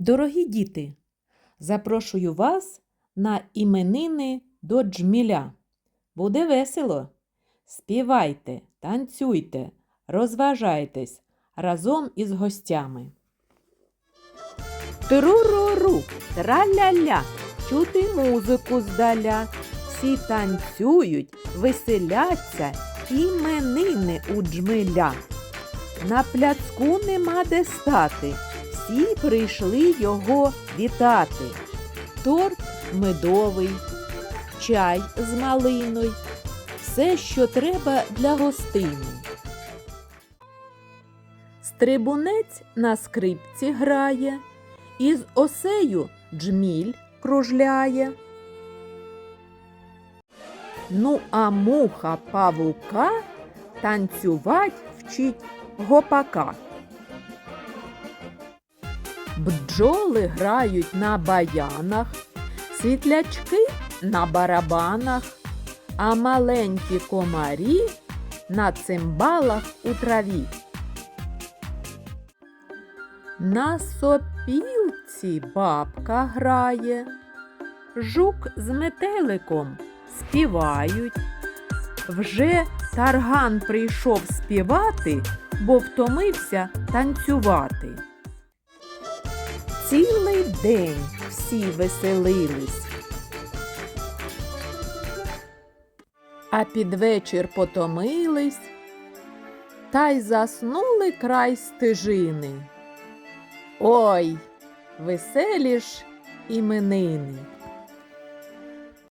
Дорогі діти, запрошую вас на іменини до джміля. Буде весело. Співайте, танцюйте, розважайтесь разом із гостями. Тру-ру-ру, траля-ля, чути музику здаля. Всі танцюють, веселяться, іменини у джмеля. На пляцку нема де стати, всі прийшли його вітати. Торт медовий, чай з малиною, все, що треба для гостини. Стрибунець на скрипці грає, із осею джміль кружляє. Ну, а муха павука танцювать вчить гопака. Бджоли грають на баянах, світлячки на барабанах, а маленькі комарі на цимбалах у траві. На сопілці бабка грає, жук з метеликом співають. Вже тарган прийшов співати, бо втомився танцювати. Цілий день всі веселились. А під вечір потомились та й заснули край стежини. Ой, веселі ж іменини.